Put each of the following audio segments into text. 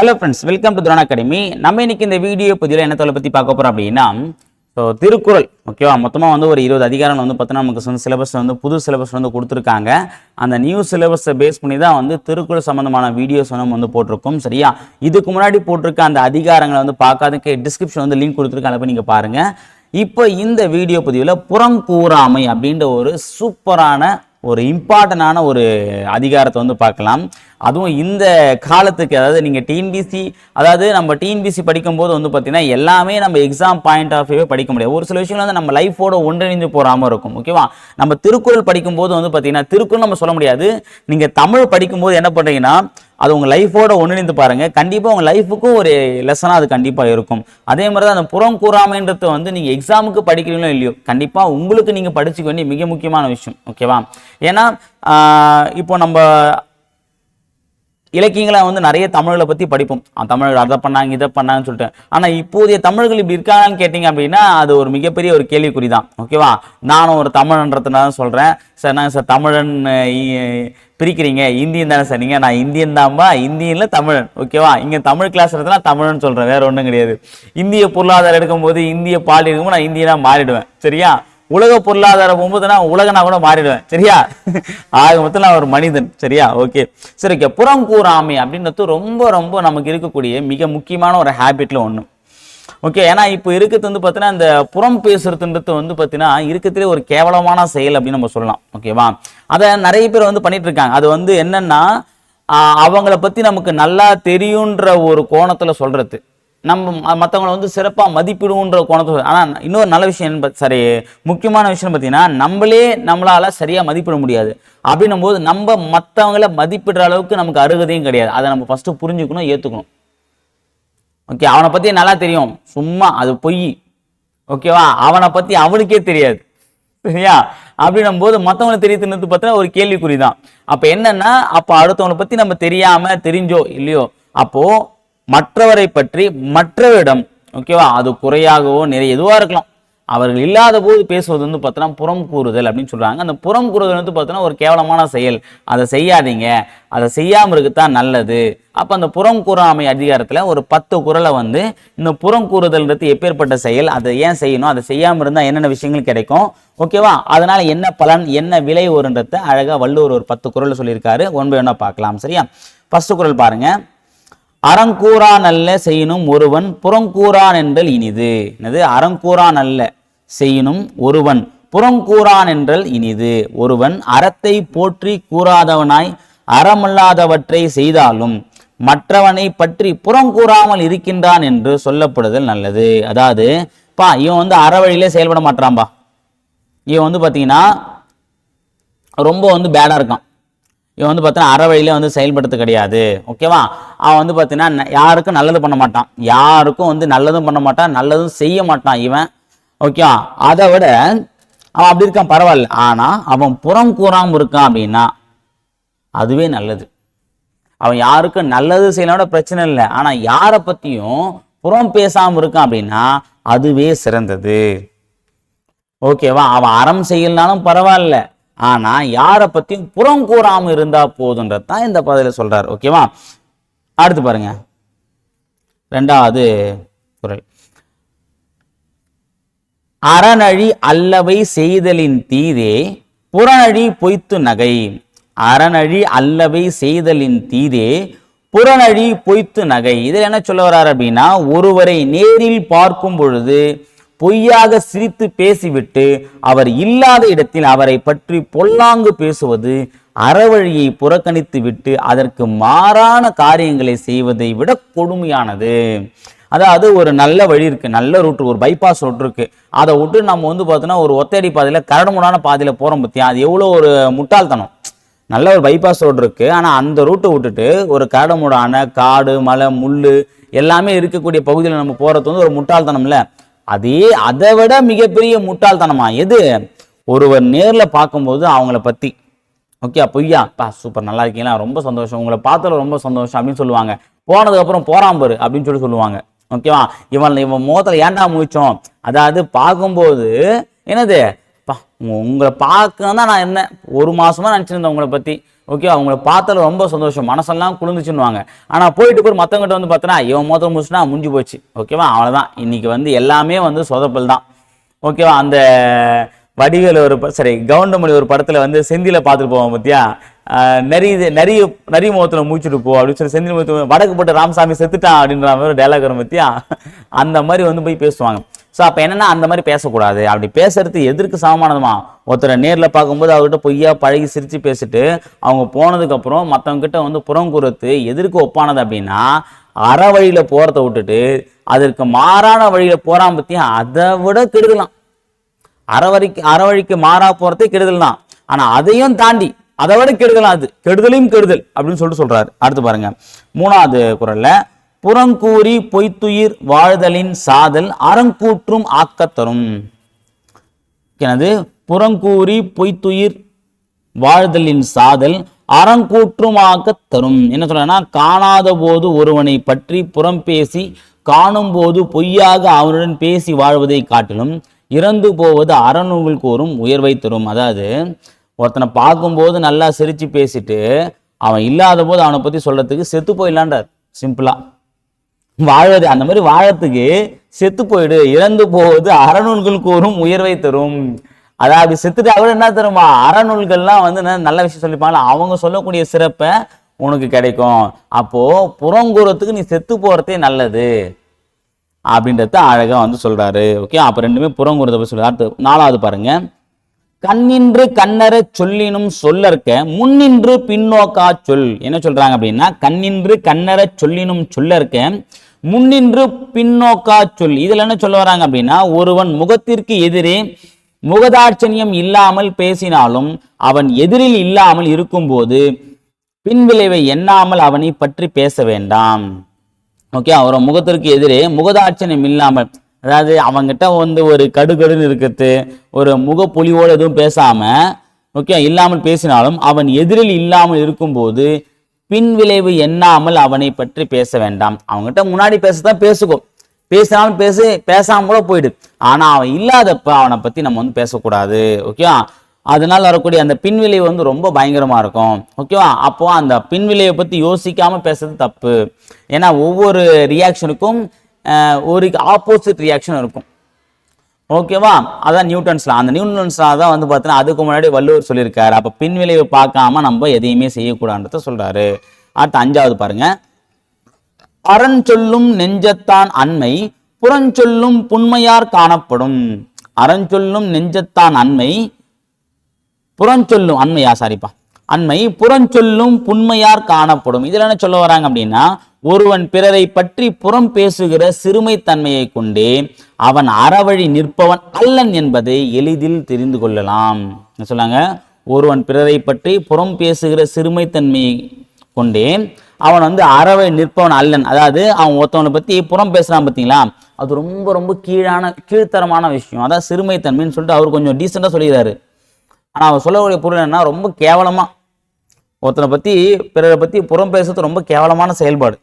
Hello friends welcome to drone academy நம்ம இன்னைக்கு இந்த வீடியோ பதிவில் என்ன தொலை பற்றி பார்க்க போகிறோம் அப்படின்னா ஸோ திருக்குறள் ஓகேவா மொத்தமாக வந்து ஒரு இருபது அதிகாரம் வந்து பார்த்தோன்னா நமக்கு வந்து சிலபஸ் வந்து புது சிலபஸ் வந்து கொடுத்துருக்காங்க. அந்த நியூ சிலபஸை பேஸ் பண்ணி தான் வந்து திருக்குறள் சம்மந்தமான வீடியோஸ் வந்து நம்ம வந்து போட்டிருக்கோம் சரியா? இதுக்கு முன்னாடி போட்டிருக்க அந்த அதிகாரங்களை வந்து பார்க்காதக்கு டிஸ்கிரிப்ஷன் வந்து லிங்க் கொடுத்துருக்காங்க அதை போய் நீங்கள் பாருங்கள் இப்போ இந்த வீடியோ பதிவில் புறம் கூறாமை அப்படின்ற ஒரு சூப்பரான ஒரு இம்பார்ட்டண்டான ஒரு அதிகாரத்தை வந்து பார்க்கலாம். அதுவும் இந்த காலத்துக்கு அதாவது நீங்கள் டிஎன்பிசி அதாவது நம்ம டிஎன்பிசி படிக்கும்போது வந்து பார்த்தீங்கன்னா எல்லாமே நம்ம எக்ஸாம் பாயிண்ட் ஆஃப் வியூவே படிக்க முடியாது. ஒரு சில விஷயங்கள் வந்து நம்ம லைஃபோட ஒன்றிணைந்து போகாமல் இருக்கும் ஓகேவா நம்ம திருக்குறள் படிக்கும்போது வந்து பார்த்தீங்கன்னா திருக்குறள் நம்ம சொல்ல முடியாது. நீங்கள் தமிழ் படிக்கும்போது என்ன பண்ணுறீங்கன்னா அது உங்கள் லைஃபோட ஒன்றிணைந்து பாருங்கள் கண்டிப்பாக உங்கள் லைஃபுக்கும் ஒரு லெசனாக அது கண்டிப்பாக இருக்கும். அதே மாதிரி தான் அந்த புறம் கூறாமைன்றது வந்து நீங்கள் எக்ஸாமுக்கு படிக்கிறீங்களோ இல்லையோ கண்டிப்பாக உங்களுக்கு நீங்கள் படிச்சுக்க வேண்டிய மிக முக்கியமான விஷயம். ஓகேவா ஏன்னா இப்போ நம்ம இலக்கியங்களை வந்து நிறைய தமிழை பற்றி படிப்போம். தமிழர்கள் அதை பண்ணாங்க இதை பண்ணாங்கன்னு சொல்லிட்டு. ஆனால் இப்போதைய தமிழர்கள் இப்படி இருக்காங்கன்னு கேட்டிங்க அப்படின்னா அது ஒரு மிகப்பெரிய ஒரு கேள்விக்குறி தான் ஓகேவா நானும் ஒரு தமிழன்றதுனால சொல்கிறேன் சார் நான் சார் தமிழன் பிரிக்கிறீங்க? இந்தியன் தானே சார் நீங்கள் நான் இந்தியன் தான்பா? இந்தியனில் தமிழன். ஓகேவா இங்கே தமிழ் கிளாஸ் எடுத்தா தமிழன் சொல்கிறேன் வேறு ஒன்றும் கிடையாது. இந்திய பொருளாதாரம் எடுக்கும்போது இந்திய பால் எடுக்கும்போது நான் இந்தியனாக மாறிடுவேன். சரியா? உலக பொருளாதாரம் போகும்போது நான் உலகனா கூட மாறிடுவேன். சரியா? ஆக மொத்தம் நான் ஒரு மனிதன். சரியா? ஓகே. சரி ஓகே. புறங்கூறாமை அப்படின்றது ரொம்ப ரொம்ப நமக்கு இருக்கக்கூடிய மிக முக்கியமான ஒரு ஹேபிட்ல ஒன்று ஓகே ஏன்னா இப்போ இருக்கிறது வந்து பார்த்தீங்கன்னா இந்த புறம் பேசுறதுன்றது வந்து பார்த்தீங்கன்னா இருக்கிறதுலே ஒரு கேவலமான செயல் அப்படின்னு நம்ம சொல்லலாம். ஓகேவா அதை நிறைய பேர் வந்து பண்ணிட்டு இருக்காங்க. அது வந்து என்னன்னா அவங்கள பத்தி நமக்கு நல்லா தெரியுன்ற ஒரு கோணத்துல சொல்றது. நம்ம மற்றவங்களை வந்து சிறப்பாக மதிப்பிடுவோன்ற கோணத்தில் ஆனால் இன்னொரு நல்ல விஷயம் என்ன சரி முக்கியமான விஷயம் பார்த்தீங்கன்னா நம்மளே நம்மளால் சரியாக மதிப்பிட முடியாது. அப்படின்னும் போது நம்ம மற்றவங்கள மதிப்பிடுற அளவுக்கு நமக்கு அருகதையும் கிடையாது. அதை நம்ம ஃபஸ்ட்டு புரிஞ்சுக்கணும் ஏற்றுக்கணும் ஓகே அவனை பற்றி நல்லா தெரியும். சும்மா அது பொய். ஓகேவா அவனை பற்றி அவனுக்கே தெரியாது. சரியா? அப்படின்னும் போது மற்றவங்களுக்கு தெரியுதுன்னு பார்த்தா ஒரு கேள்விக்குறி தான் அப்போ என்னன்னா அப்போ அடுத்தவங்களை பற்றி நம்ம தெரியாமல் தெரிஞ்சோ இல்லையோ அப்போது மற்றவரை பற்றி மற்றவரிடம் ஓகேவா அது குறையாகவோ நிறைய எதுவாக இருக்கலாம். அவர்கள் இல்லாத போது பேசுவது வந்து பார்த்தோன்னா புறம் கூறுதல் அப்படின்னு சொல்கிறாங்க அந்த புறம் கூறுதல் வந்து பார்த்தோன்னா ஒரு கேவலமான செயல். அதை செய்யாதீங்க. அதை செய்யாமல் இருக்குதான் நல்லது. அப்போ அந்த புறம் கூறாமை அதிகாரத்தில் ஒரு பத்து குரலை வந்து இந்த புறம் கூறுதல்ன்றது எப்பேற்பட்ட செயல்? அதை ஏன் செய்யணும்? அதை செய்யாமல் இருந்தால் என்னென்ன விஷயங்கள் கிடைக்கும்? ஓகேவா அதனால் என்ன பலன் என்ன விலை வருன்றத அழகாக வள்ளுவர் ஒரு பத்து குரல் சொல்லியிருக்காரு. ஒன்பது ஒன்றா பார்க்கலாம். சரியா? ஃபஸ்ட்டு குறள் பாருங்கள் அறங்கூறான் அல்ல செய்யினும் ஒருவன் புறங்கூறான் என்றல் இனிது. என்னது? அறங்கூறான் அல்ல செய்யினும் ஒருவன் புறங்கூறான் என்றல் இனிது. ஒருவன் அறத்தை போற்றி கூறாதவனாய் அறமல்லாதவற்றை செய்தாலும் மற்றவனை பற்றி புறங்கூறாமல் இருக்கின்றான் என்று சொல்லப்படுதல் நல்லது. அதாவது பா இவன் வந்து அற வழியிலே செயல்பட மாட்டான்பா இவன் வந்து பார்த்தீங்கன்னா ரொம்ப வந்து பேடாக இருக்கான். இவன் வந்து பார்த்தீங்கன்னா அற வழியில வந்து செயல்படுத்த கிடையாது. ஓகேவா அவன் வந்து பார்த்தீங்கன்னா யாருக்கும் நல்லது பண்ண மாட்டான். யாருக்கும் வந்து நல்லதும் பண்ண மாட்டான் நல்லதும் செய்ய மாட்டான் இவன். ஓகேவா அதை விட அவன் அப்படி இருக்கான் பரவாயில்ல. ஆனால் அவன் புறம் கூறாமல் இருக்கான் அப்படின்னா அதுவே நல்லது. அவன் யாருக்கும் நல்லது செய்யலோட பிரச்சனை இல்லை. ஆனால் யாரை பற்றியும் புறம் பேசாமல் இருக்கான் அப்படின்னா அதுவே சிறந்தது. ஓகேவா அவன் அறம் செய்யலனாலும் பரவாயில்ல. ஆனா யாரை பற்றியும் புறம் கூறாமல் இருந்தால் போதுன்றது தான் இந்த பதில சொல்றாரு ஓகேவா அடுத்து பாருங்க. ரெண்டாவது குரல். அறநழி அல்லவை செய்தலின் தீதே புறநழி பொய்த்து நகை. அறநழி அல்லவை செய்தலின் தீதே புறநழி பொய்த்து நகை. இதில் என்ன சொல்ல வர்றார் அப்படின்னா ஒருவரை நேரில் பார்க்கும் பொழுது பொய்யாக சிரித்து பேசிவிட்டு அவர் இல்லாத இடத்தில் அவரை பற்றி பொல்லாங்கு பேசுவது அறவழியை புறக்கணித்து விட்டு அதற்கு மாறான காரியங்களை செய்வதை விட கொடுமையானது. அதாவது ஒரு நல்ல வழி இருக்கு நல்ல ரூட் ஒரு பைபாஸ் ரூட் இருக்கு. அதை விட்டு நம்ம வந்து பார்த்தோன்னா ஒரு ஒத்தடி பாதையில் கரடுமுடான பாதையில் போகிறோம் பத்தியா? அது எவ்வளோ ஒரு முட்டாள்தனம். நல்ல ஒரு பைபாஸ் ரோடு இருக்கு. ஆனால் அந்த ரூட்டை விட்டுட்டு ஒரு கரடுமுடான காடு மலை முள் எல்லாமே இருக்கக்கூடிய பகுதியில் நம்ம போகிறது வந்து ஒரு முட்டாள்தனம்ல. அதே அதை விட மிகப்பெரிய முட்டாள்தனமா? எது? ஒருவர் நேரில் பார்க்கும்போது அவங்கள பற்றி ஓகே பொய்யா பா சூப்பர் நல்லா இருக்கீங்களா? ரொம்ப சந்தோஷம். உங்களை பார்த்ததுல ரொம்ப சந்தோஷம் அப்படின்னு சொல்லுவாங்க. போனதுக்கப்புறம் போறான் பாரு அப்படின்னு சொல்லி சொல்லுவாங்க. ஓகேவா? இவன் இவன் முகத்தில் ஏன்டா முழிச்சோம் அதாவது பார்க்கும்போது என்னது? உங்களை பார்க்கணும் தான் நான் என்ன? ஒரு மாசமா நினச்சிருந்தேன் உங்களை பற்றி ஓகே அவங்கள பார்த்தால ரொம்ப சந்தோஷம். மனசெல்லாம் குளிர்ந்துச்சுன்னுவாங்க. ஆனால் போயிட்டு போய் மற்றவங்ககிட்ட வந்து பார்த்தோன்னா இவன் மொத்தம் முடிச்சுனா முடிஞ்சு போச்சு. ஓகேவா அவ்வளோதான் இன்னைக்கு வந்து எல்லாமே வந்து சொதப்பல் தான். ஓகேவா அந்த வடிவேல் ஒரு ப- சரி கவுண்டமணி ஒரு படத்தில் வந்து செந்தியில் பார்த்துட்டு போவோம் பத்தியா? நிறைய நரி இது- நரி நரி மூச்சுட்டு போ அப்படின்னு சொல்லி செந்தில் முகத்தில் வடக்கு போட்டு ராமசாமி செத்துட்டான் அப்படின்ற மாதிரி டைலாக் வரும் பத்தியா? அந்த மாதிரி வந்து போய் பேசுவாங்க. ஸோ அப்போ என்னென்னா அந்த மாதிரி பேசக்கூடாது. அப்படி பேசுறது எதற்கு சமமானதுமா? ஒருத்தரை நேரில் பார்க்கும்போது அவர்கிட்ட பொய்யா பழகி சிரித்து பேசிட்டு அவங்க போனதுக்கப்புறம் அப்புறம் வந்து புறம் வந்து புறங்குறத்து எதற்கு ஒப்பானது அப்படின்னா அற வழியில் போகிறத விட்டுட்டு அதற்கு மாறான வழியில் போகிறான் பற்றியும் அதை விட கெடுதலாம். அறவழிக்கு அறவழிக்கு மாறா போகிறதே கெடுதல் தான். ஆனால் அதையும் தாண்டி அதை விட கெடுதலாம் அது. கெடுதலையும் கெடுதல் அப்படின்னு சொல்லிட்டு சொல்கிறாரு அடுத்து பாருங்க. மூணாவது குரலில் புறங்கூறி பொய்த்துயிர் வாழ்தலின் சாதல் அறங்கூற்றும் ஆக்கத்தரும் எனது புறங்கூறி பொய்த்துயிர் வாழ்தலின் சாதல் அறங்கூற்றுமாக தரும். என்ன சொல்றேன்னா காணாத போது ஒருவனை பற்றி புறம் பேசி காணும் போது பொய்யாக அவனுடன் பேசி வாழ்வதை காட்டிலும் இறந்து போவது அறநூல் கூறும் உயர்வை தரும். அதாவது ஒருத்தனை பார்க்கும்போது நல்லா சிரிச்சு பேசிட்டு அவன் இல்லாத போது அவனை பற்றி சொல்றதுக்கு செத்து போயிடலான்றார். சிம்பிளா. வாழ்வது அந்த மாதிரி வாழறதுக்கு செத்து போயிடு இறந்து போவது அறநூல்கள் கூறும் உயர்வை தரும். அதாவது செத்துட்டா கூட என்ன தருமா அறநூல்கள்லாம் வந்து நல்ல விஷயம் சொல்லிப்பாங்களா அவங்க சொல்லக்கூடிய சிறப்பை உனக்கு கிடைக்கும். அப்போ புறங்கூறத்துக்கு நீ செத்து போறதே நல்லது. அப்படின்றத அழகா வந்து சொல்றாரு. ஓகே அப்ப ரெண்டுமே புறங்கூறத பத்தி சொல்றாரு. அடுத்து நாலாவது பாருங்க. கண்ணின்று கண்ணற சொல்லினும் சொல்லற்க முன்னின்று பின்னோக்கா சொல். என்ன சொல்றாங்க அப்படின்னா கண்ணின்று கண்ணற சொல்லினும் சொல்லற்க முன்னின்று பின்னோக்கா சொல் இதுல என்ன சொல்ல வராங்க அப்படின்னா ஒருவன் முகத்திற்கு எதிரே முகதாட்சணியம் இல்லாமல் பேசினாலும் அவன் எதிரில் இல்லாமல் இருக்கும்போது பின்விளைவை எண்ணாமல் அவனை பற்றி பேச வேண்டாம். ஓகே அவர் முகத்திற்கு எதிரே முகதாட்சணியம் இல்லாமல் அதாவது அவங்கிட்ட வந்து ஒரு கடுகடுன்னு இருக்கிறது ஒரு முகப்பொலிவோடு எதுவும் பேசாம ஓகே இல்லாமல் பேசினாலும் அவன் எதிரில் இல்லாமல் இருக்கும்போது பின் விளைவு எண்ணாமல் அவனை பற்றி பேச வேண்டாம். அவங்ககிட்ட முன்னாடி பேசத்தான் பேசுக்கும் பேசினாலும் பேசு பேசாமல் கூட போயிடு. ஆனால் அவன் இல்லாதப்ப அவனை பற்றி நம்ம வந்து பேசக்கூடாது. ஓகேவா அதனால் வரக்கூடிய அந்த பின்விளைவு வந்து ரொம்ப பயங்கரமாக இருக்கும். ஓகேவா அப்போ அந்த பின்விளைவை பற்றி யோசிக்காமல் பேசுறது தப்பு. ஏன்னா ஒவ்வொரு ரியாக்ஷனுக்கும் ஒரு ஆப்போசிட் ரியாக்ஷன் இருக்கும். ஓகேவா அதான் நியூட்டன்ஸ்ல அந்த நியூட்டன்ஸ்ல தான் வந்து பார்த்தீங்கன்னா அதுக்கு முன்னாடி வள்ளுவர் சொல்லியிருக்காரு. அப்போ பின்விளைவு பார்க்காம நம்ம எதையுமே செய்யக்கூடாதுன்றத சொல்றாரு. அடுத்து அஞ்சாவது பாருங்க. அரண் சொல்லும் நெஞ்சத்தான் அண்மை புறஞ்சொல்லும் புண்மையார் காணப்படும். அறஞ்சொல்லும் நெஞ்சத்தான் அண்மை புறஞ்சொல்லும் அண்மையா? சாரிப்பா அண்மை புறஞ்சொல்லும் புண்மையார் காணப்படும். இதில் என்ன சொல்ல வராங்க அப்படின்னா ஒருவன் பிறரை பற்றி புறம் பேசுகிற சிறுமைத்தன்மையை கொண்டே அவன் அறவழி நிற்பவன் அல்லன் என்பதை எளிதில் தெரிந்து கொள்ளலாம். என்ன சொல்லாங்க ஒருவன் பிறரை பற்றி புறம் பேசுகிற சிறுமைத்தன்மையை கொண்டே அவன் வந்து அறவழி நிற்பவன் அல்லன். அதாவது அவன் ஒருத்தவனை பற்றி புறம் பேசுகிறான் பார்த்தீங்களா? அது ரொம்ப ரொம்ப கீழான கீழ்த்தரமான விஷயம். அதான் சிறுமைத்தன்மைன்னு சொல்லிட்டு அவர் கொஞ்சம் டீசெண்டாக சொல்லிடுறாரு ஆனால் அவர் சொல்லக்கூடிய பொருள் என்னன்னா ரொம்ப கேவலமாக ஒருத்தனை பற்றி பிறரை பற்றி புறம் பேசுறது ரொம்ப கேவலமான செயல்பாடு.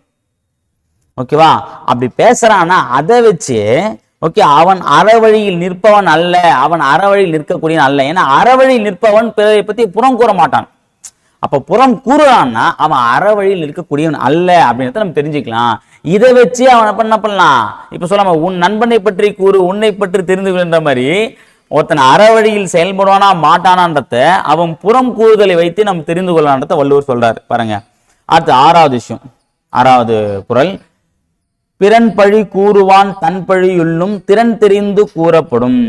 ஓகேவா? அப்படி பேசுகிறான்னா அதை வச்சு ஓகே அவன் அறவழியில் நிற்பவன் அல்ல அவன் அறவழியில் நிற்கக்கூடிய அல்ல. ஏன்னா அறவழியில் நிற்பவன் பிறரை பற்றி புறம் கூற மாட்டான். அப்போ புறம் கூறுறான்னா அவன் அறவழியில் இருக்கக்கூடியவன் அல்ல அப்படின்றத நம்ம தெரிஞ்சுக்கலாம். இதை வச்சு அவன் என்ன பண்ணலாம்? இப்போ சொல்லாம உன் நண்பனை பற்றி கூறு உன்னை பற்றி தெரிந்து கொள்கின்ற மாதிரி ஒருத்தன் அறவழியில் செயல்படுவானா மாட்டானான்றத அவன் புறம் கூறுதலை வைத்து நம்ம தெரிந்து கொள்ளலான்றத வள்ளுவர் சொல்றாரு. பாருங்க. அடுத்து ஆறாவது விஷயம். ஆறாவது குறள் பிறன் பழி கூறுவான் தன் பழியுள்ளும் திறன் தெரிந்து கூறப்படும்.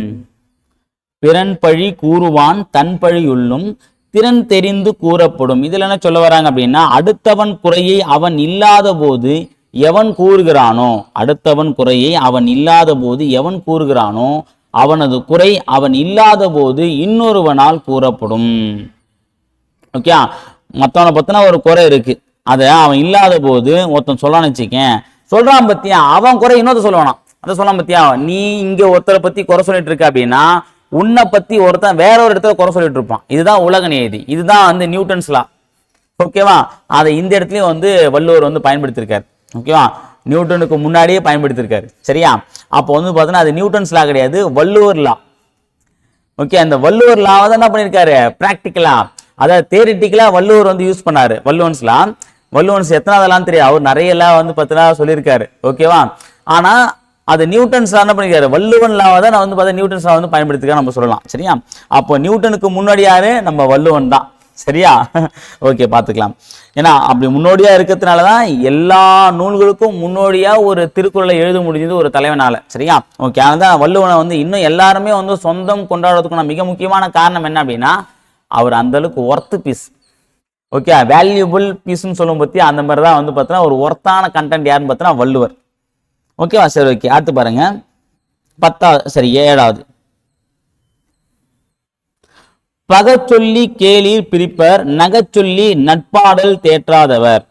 பிறன் பழி கூறுவான் தன் பழியுள்ளும் திறன் தெரிந்து கூறப்படும். இதுல என்ன சொல்ல வராங்க அப்படின்னா அடுத்தவன் குறையை அவன் இல்லாத போது எவன் கூறுகிறானோ அடுத்தவன் குறையை அவன் இல்லாத போது எவன் கூறுகிறானோ அவனது குறை அவன் இல்லாத போது இன்னொருவனால் கூறப்படும். ஓகே மற்றவனை பத்தின ஒரு குறை இருக்கு. அதை அவன் இல்லாத போது ஒருத்தன் சொல்லான்னு வச்சுக்கேன். சொல்றான் பத்தியா? அவன் குறை இன்னொருத்த சொல்லுவானா அதை சொல்லான் பத்தியா? நீ இங்க ஒருத்தரை பத்தி குறை சொல்லிட்டு இருக்க அப்படின்னா உன்னை பத்தி ஒருத்தன் வேற ஒரு இடத்துல குறை சொல்லிட்டு இருப்பான். இதுதான் உலக நியதி இதுதான் வந்து நியூட்டன்ஸ்லா ஓகேவா அதை இந்த இடத்துலயும் வந்து வள்ளுவர் வந்து பயன்படுத்தியிருக்காரு. ஓகேவா நியூட்டனுக்கு முன்னாடியே பயன்படுத்தியிருக்காரு. சரியா? அப்போ வந்து பார்த்தீங்கன்னா அது நியூட்டன்ஸ் லா கிடையாது வள்ளுவர் லா ஓகே அந்த வள்ளுவர் லாவை தான் என்ன பண்ணியிருக்காரு? ப்ராக்டிக்கலா அதாவது தேரிட்டிக்கலா வள்ளுவர் வந்து யூஸ் பண்ணாரு. வள்ளுவன்ஸ்லாம் வள்ளுவன்ஸ் எத்தனாவதெல்லாம் தெரியும் அவர் நிறைய லா வந்து பார்த்தினா சொல்லியிருக்காரு. ஓகேவா ஆனால் அது நியூட்டன்ஸ் என்ன பண்ணிருக்காரு வள்ளுவன் லாவை தான் நான் வந்து பார்த்தா நியூட்டன்ஸ் வந்து பயன்படுத்திக்க நம்ம சொல்லலாம். சரியா? அப்போ நியூட்டனுக்கு முன்னாடி யாரு? நம்ம வள்ளுவன் தான். சரியா? ஓகே பார்த்துக்கலாம். ஏன்னா அப்படி முன்னோடியாக இருக்கிறதுனால தான் எல்லா நூல்களுக்கும் முன்னோடியாக ஒரு திருக்குறளை எழுத முடிஞ்சது ஒரு தலைவனால. சரியா? ஓகே அதான் வள்ளுவனை வந்து இன்னும் எல்லாருமே வந்து சொந்தம் கொண்டாடுறதுக்கான மிக முக்கியமான காரணம் என்ன அப்படின்னா அவர் அந்த அளவுக்கு ஒர்த்து பீஸ் ஓகே வேல்யூபிள் பீஸ்ன்னு சொல்லும் பற்றி அந்த மாதிரி தான் வந்து பார்த்தீங்கன்னா ஒரு ஒர்த்தான கண்டென்ட் யாருன்னு பார்த்தீங்கன்னா வள்ளுவர். ஓகேவா சரி ஓகே அடுத்து பாருங்கள் பத்தாவது சரி ஏழாவது. பகச்சொல்லி கேளிர் பிரிப்பர் நகச்சொல்லி நட்பாடல் தேற்றாதவர்.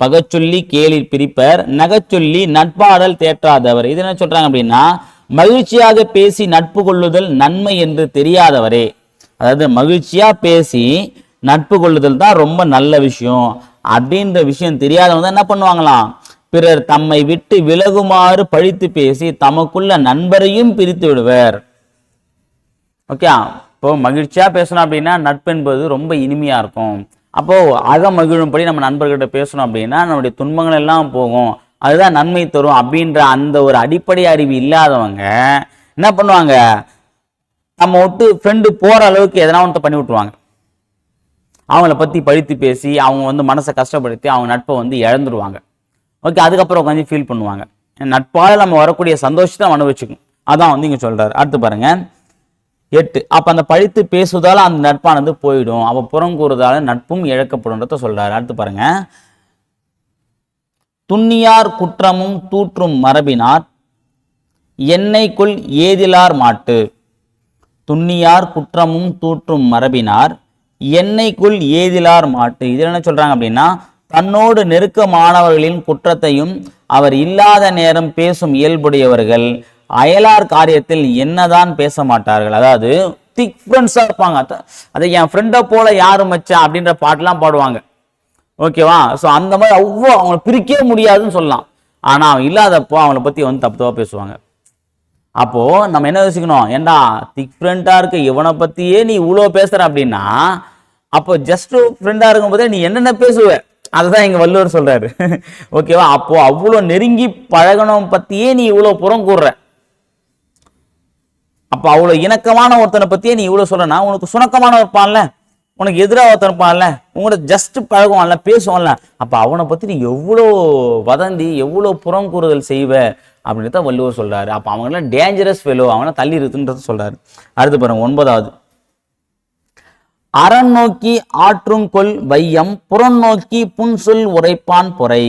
பகச்சொல்லி கேளிர் பிரிப்பர் நகச்சொல்லி நட்பாடல் தேற்றாதவர். இது என்ன சொல்றாங்க அப்படின்னா மகிழ்ச்சியாக பேசி நட்பு கொள்ளுதல் நன்மை என்று தெரியாதவரே. அதாவது மகிழ்ச்சியா பேசி நட்பு கொள்ளுதல் தான் ரொம்ப நல்ல விஷயம். அப்படின்ற விஷயம் தெரியாதவங்க தான் என்ன பண்ணுவாங்களாம்? பிறர் தம்மை விட்டு விலகுமாறு பழித்து பேசி தமக்குள்ள நண்பரையும் பிரித்து விடுவர். ஓகே இப்போ மகிழ்ச்சியாக பேசணும் அப்படின்னா நட்பு என்பது ரொம்ப இனிமையாக இருக்கும். அப்போது அக மகிழும்படி நம்ம நண்பர்கிட்ட பேசணும் அப்படின்னா நம்முடைய துன்பங்கள் எல்லாம் போகும். அதுதான் நன்மை தரும் அப்படின்ற அந்த ஒரு அடிப்படை அறிவு இல்லாதவங்க என்ன பண்ணுவாங்க? நம்ம விட்டு ஃப்ரெண்டு போகிற அளவுக்கு எதனா ஒன்று பண்ணி விட்டுருவாங்க. அவங்கள பற்றி பழித்து பேசி அவங்க வந்து மனசை கஷ்டப்படுத்தி அவங்க நட்பை வந்து இழந்துருவாங்க. ஓகே அதுக்கப்புறம் உட்காந்து ஃபீல் பண்ணுவாங்க. நட்பால் நம்ம வரக்கூடிய சந்தோஷத்தை அனுபவிச்சுக்கும் அதான் வந்து இங்கே சொல்கிறார் அடுத்து பாருங்கள் எட்டு. அப்போ அந்த பழித்து பேசுவதால் அந்த நட்பானது போயிடும். அப்போ புறம் கூறுவதால நட்பும் இழக்கப்படும்ன்றத சொல்கிறார் அடுத்து பாருங்க. துண்ணியார் குற்றமும் தூற்றும் மரபினார் எண்ணெய்க்குள் ஏதிலார் மாட்டு. துண்ணியார் குற்றமும் தூற்றும் மரபினார் எண்ணெய்க்குள் ஏதிலார் மாட்டு. இதில் என்ன சொல்கிறாங்க அப்படின்னா தன்னோடு நெருக்கமானவர்களின் குற்றத்தையும் அவர் இல்லாத நேரம் பேசும் இயல்புடையவர்கள். அயலார் காரியத்தில் என்னதான் பேச மாட்டார்கள். அதாவது திக் ஃப்ரெண்ட்ஸாக இருப்பாங்க. அதை என் ஃப்ரெண்டை போல யாரு மச்சான் அப்படின்ற பாட்டெல்லாம் பாடுவாங்க. ஓகேவா ஸோ அந்த மாதிரி அவ்வளோ அவங்கள பிரிக்கவே முடியாதுன்னு சொல்லலாம். ஆனால் அவன் இல்லாதப்போ அவங்கள பற்றி வந்து தப்பு தப்பாக பேசுவாங்க. அப்போது நம்ம என்ன யோசிக்கணும்? ஏண்டா திக் ஃப்ரெண்டாக இருக்க இவனை பற்றியே நீ இவ்வளோ பேசுகிற அப்படின்னா அப்போ ஜஸ்ட் ஃப்ரெண்டாக இருக்கும் போதே நீ என்னென்ன பேசுவ? அதுதான் எங்கள் வள்ளுவர் சொல்கிறாரு ஓகேவா அப்போது அவ்வளோ நெருங்கி பழகணும் பற்றியே நீ இவ்வளோ புறம் கூடுற அப்போ அவ்வளோ இணக்கமான ஒருத்தனை பற்றியே நீ இவ்வளோ சொல்றனா உனக்கு சுணக்கமான இருப்பான்ல உனக்கு எதிராக ஒருத்தன் இருப்பான்ல உங்களோட ஜஸ்ட் பழகுவான்ல பேசுவான்ல அப்போ அவனை பத்தி நீ எவ்வளோ வதந்தி எவ்வளோ புறம் கூறுதல் செய்வ அப்படின்னு தான் வள்ளுவர் சொல்றாரு. அப்போ அவங்களாம் டேஞ்சரஸ் ஃபெலோ அவனை தள்ளி இருக்குன்றது சொல்றாரு. அடுத்து பாருங்க ஒன்பதாவது. அறம் நோக்கி ஆற்றுங்கொள் வையம் புறம் நோக்கி புன்சொல் உரைப்பான் பொறை.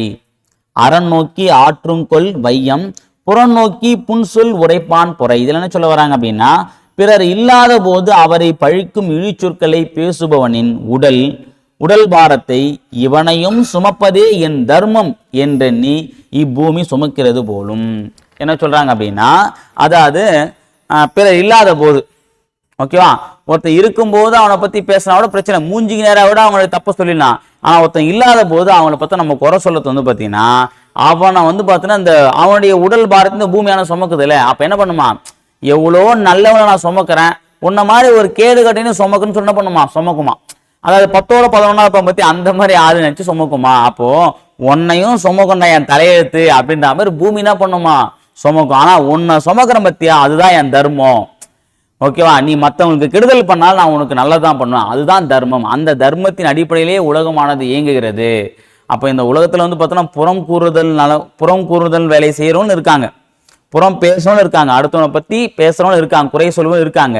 அறம் நோக்கி ஆற்றுங்கொள் வையம் புறம் நோக்கி புன்சொல் உரைப்பான் பொறை. இதில் என்ன சொல்ல வராங்க அப்படின்னா பிறர் இல்லாத போது அவரை பழிக்கும் இழிச்சொற்களை பேசுபவனின் உடல் உடல் பாரத்தை இவனையும் சுமப்பதே என் தர்மம் என்றெண்ணி இப்பூமி சுமக்கிறது போலும். என்ன சொல்றாங்க அப்படின்னா அதாவது பிறர் இல்லாத போது ஓகேவா? ஒருத்தன் இருக்கும்போது அவனை பத்தி பேசினா கூட பிரச்சனை. மூஞ்சிக்கு நேராக விட அவங்களை தப்ப சொல்லிடலாம். ஆனா ஒருத்தன் இல்லாத போது அவங்கள பத்தி நம்ம குறை சொல்லறது வந்து பாத்தீங்கன்னா அவனை வந்து பார்த்தீங்கன்னா இந்த அவனுடைய உடல் பாரத்தை இந்த பூமியான சுமக்குதுல்ல அப்போ என்ன பண்ணுமா? எவ்வளோ நல்லவனை நான் சுமக்கிறேன். உன்ன மாதிரி ஒரு கேடு கட்டின்னு சுமக்குன்னு சொன்ன பண்ணுமா? சுமக்குமா. அதாவது பத்தோட பதினொன்னா இருப்பான் பத்தி அந்த மாதிரி ஆளு நினச்சி சுமக்குமா? அப்போ உன்னையும் சுமக்கண்டா என் தலையெழுத்து அப்படின்ற மாதிரி பூமி என்ன பண்ணுமா? சுமக்கும். ஆனால் உன்னை சுமக்கிறேன் பத்தியா? அதுதான் என் தர்மம். ஓகேவா? நீ மற்றவங்களுக்கு கெடுதல் பண்ணால் நான் உனக்கு நல்லதான் பண்ணுவேன். அதுதான் தர்மம். அந்த தர்மத்தின் அடிப்படையிலே உலகமானது இயங்குகிறது. அப்போ இந்த உலகத்தில் வந்து பார்த்தோன்னா புறம் கூறுதல் நல புறம் கூறுதல் வேலை செய்கிறவங்க இருக்காங்க. புறம் பேசுறவங்க இருக்காங்க. அடுத்தவனை பற்றி பேசுகிறவங்க இருக்காங்க. குறை சொல்லுவங்க இருக்காங்க.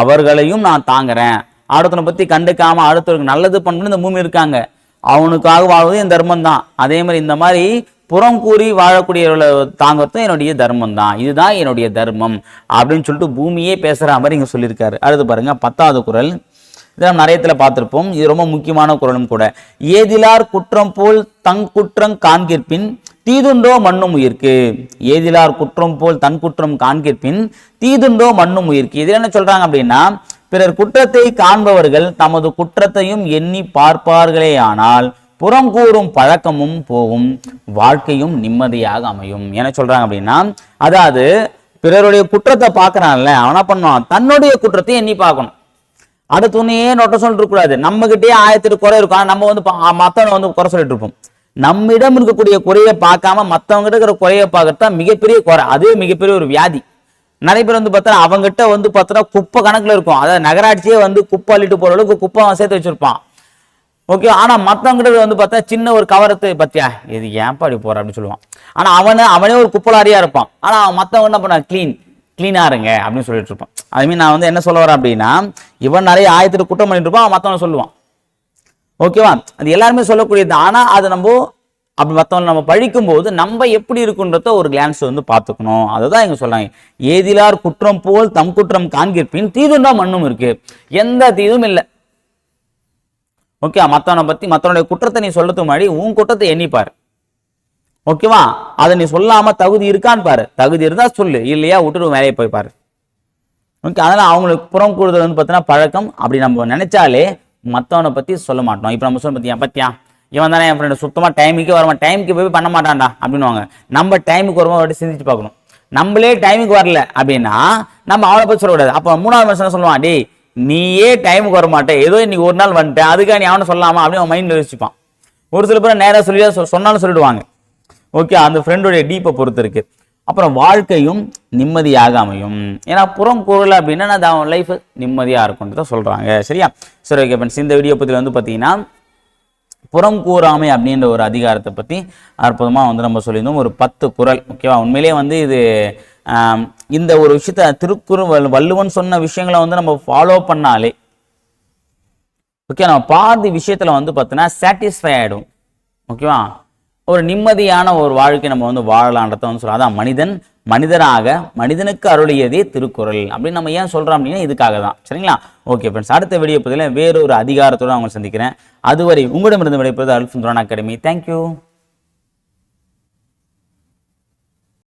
அவர்களையும் நான் தாங்குறேன். அடுத்தவனை பற்றி கண்டுக்காமல் அடுத்தவருக்கு நல்லது பண்ணணும் இந்த பூமி இருக்காங்க. அவனுக்காக வாழ்வது என் தர்மம் தான். அதே மாதிரி இந்த மாதிரி புறம் கூறி வாழக்கூடியவர்களை தாங்கிறதும் என்னுடைய தர்மம் தான். இதுதான் என்னுடைய தர்மம். அப்படின்னு சொல்லிட்டு பூமியே பேசுகிற மாதிரி இங்கே சொல்லியிருக்காரு. அடுத்து பாருங்க பத்தாவது குறள் இதை நம்ம நிறையத்துல பார்த்திருப்போம். இது ரொம்ப முக்கியமான குரலும் கூட. ஏதிலார் குற்றம் போல் தங் குற்றம் காண்கிற்பின் தீதுண்டோ மண்ணும் உயிர்க்கு. ஏதிலார் குற்றம் போல் தன் குற்றம் காண்கிற்பின் தீதுண்டோ மண்ணும் உயிர்க்கு. இதில் என்ன சொல்றாங்க அப்படின்னா பிறர் குற்றத்தை காண்பவர்கள் தமது குற்றத்தையும் எண்ணி பார்ப்பார்களேயானால் புறம் கூறும் பழக்கமும் போகும் வாழ்க்கையும் நிம்மதியாக அமையும். என சொல்றாங்க அப்படின்னா அதாவது பிறருடைய குற்றத்தை பார்க்கறான்ல அவனா பண்ணுவான்? தன்னுடைய குற்றத்தை எண்ணி பார்க்கணும். அடுத்துனையே நொட்ட சொல்லிட்டு இருக்கக்கூடாது நம்ம கிட்டே ஆயிரத்தி குறை இருக்கும். ஆனால் நம்ம வந்து பா- வந்து குறை சொல்லிட்டு இருப்போம். நம்மிடம் இருக்கக்கூடிய குறையை பார்க்காம மத்தவங்க இருக்கிற குறையை பார்க்கறது தான் மிகப்பெரிய குறை. அதுவே மிகப்பெரிய ஒரு வியாதி. நிறைய பேர் வந்து பார்த்தா அவங்ககிட்ட வந்து பார்த்தா குப்பை கணக்குல இருக்கும். அதாவது நகராட்சியே வந்து குப்பை அள்ளிட்டு போற அளவுக்கு குப்பை அவன் சேர்த்து வச்சிருப்பான். ஓகே ஆனா மத்தவங்கிட்ட வந்து பார்த்தா சின்ன ஒரு கவரத்தை பத்தியா இது ஏன்ப்பா அப்படி போற அப்படின்னு சொல்லுவான். ஆனா அவனே அவனே ஒரு குப்பலாரியா இருப்பான். ஆனா அவன் மத்தவங்க என்ன பண்ணுவான் க்ளீன் க்ளீனாக இருங்க அப்படின்னு சொல்லிட்டு இருப்பான். அதுமாதிரி நான் வந்து என்ன சொல்ல வரேன் அப்படின்னா இவன் நிறைய ஆயத்திட்டு குற்றம் பண்ணிட்டு இருப்பான் அவன் சொல்லுவான். ஓகேவா அது எல்லாருமே சொல்லக்கூடியது ஆனால் அதை நம்ம அப்படி மற்றவங்க நம்ம பழிக்கும் போது நம்ம எப்படி இருக்குன்றத ஒரு கிளான்ஸ் வந்து பார்த்துக்கணும். அதை தான் இங்கே சொல்கிறாங்க ஏதிலார் குற்றம் போல் தம் குற்றம் காண்கிற்பின் தீதுண்டா மண்ணும் இருக்கு. எந்த தீதும் இல்லை. ஓகே மற்றவனை பற்றி மற்றவனுடைய குற்றத்தை நீ சொல்றதுக்கு முன்னாடி உன் குற்றத்தை எண்ணிப்பார். ஓகேவா? அதை நீ சொல்லாம தகுதி இருக்கான்னு பாரு. தகுதி இருந்தா சொல்லு. இல்லையா விட்டுட்டு வேலையை போய் பாரு. ஓகே அதனால அவங்களுக்கு புறம் கூடுதல் வந்து பார்த்தீங்கன்னா பழக்கம். அப்படி நம்ம நினைச்சாலே மற்றவனை பத்தி சொல்ல மாட்டோம். இப்போ நம்ம சொல்ல பத்தியா பத்தியா? இவன் தானே என் ஃப்ரெண்டு சுத்தமாக டைமுக்கே வரமா டைமுக்கு போய் பண்ண மாட்டான்டா அப்படின்னுவாங்க. நம்ம டைமுக்கு வரும்போது வாட்டி சிந்திச்சு பார்க்கணும். நம்மளே டைமுக்கு வரல அப்படின்னா நம்ம அவளை பற்றி சொல்லக்கூடாது. அப்போ மூணாவது மனுஷன் சொல்லுவான்? டேய் நீயே டைமுக்கு வர மாட்டே. ஏதோ இன்னைக்கு ஒரு நாள் வந்துட்டேன். அதுக்காக நீ அவனை சொல்லாமா அப்படின்னு அவன் மைண்ட் யோசிச்சுப்பான் ஒரு சில பேர் நேராக சொல்லி சொன்னாலும் சொல்லிடுவாங்க. ஓகே அந்த ஃப்ரெண்டுடைய டீப்பை பொறுத்து இருக்கு அப்புறம் வாழ்க்கையும் நிம்மதியாக அமையும். ஏன்னா புறம் கூறல அப்படின்னா அது அவன் லைஃப் நிம்மதியாக இருக்கும்ன்றத சொல்கிறாங்க சரியா? சரி ஓகே ஃப்ரெண்ட்ஸ் இந்த வீடியோ பற்றியில் வந்து பார்த்தீங்கன்னா புறம் கூறாமை அப்படின்ற ஒரு அதிகாரத்தை பற்றி அற்புதமாக வந்து நம்ம சொல்லியிருந்தோம். ஒரு பத்து குறள் ஓகேவா உண்மையிலேயே வந்து இது இந்த ஒரு விஷயத்த திருக்குறு வள்ளுவன் சொன்ன விஷயங்களை வந்து நம்ம ஃபாலோ பண்ணாலே ஓகே நம்ம பாதி விஷயத்தில் வந்து பார்த்தீங்கன்னா சாட்டிஸ்ஃபை ஆகிடும் ஓகேவா ஒரு நிம்மதியான ஒரு வாழ்க்கை நம்ம வந்து வாழலான்றத வந்து சொல்றோம் அதான் மனிதன் மனிதராக மனிதனுக்கு அருளியதே திருக்குறள். அப்படின்னு நம்ம ஏன் சொல்றோம் அப்படின்னா இதுக்காக தான் சரிங்களா? ஓகே ஃப்ரெண்ட்ஸ் அடுத்த வீடியோ பதில் வேறொரு அதிகாரத்தோட அவங்க சந்திக்கிறேன். அதுவரை உங்களிடமிருந்து விடைபெறுவது அல்ஃபுன் அகாடமி. தேங்க்யூ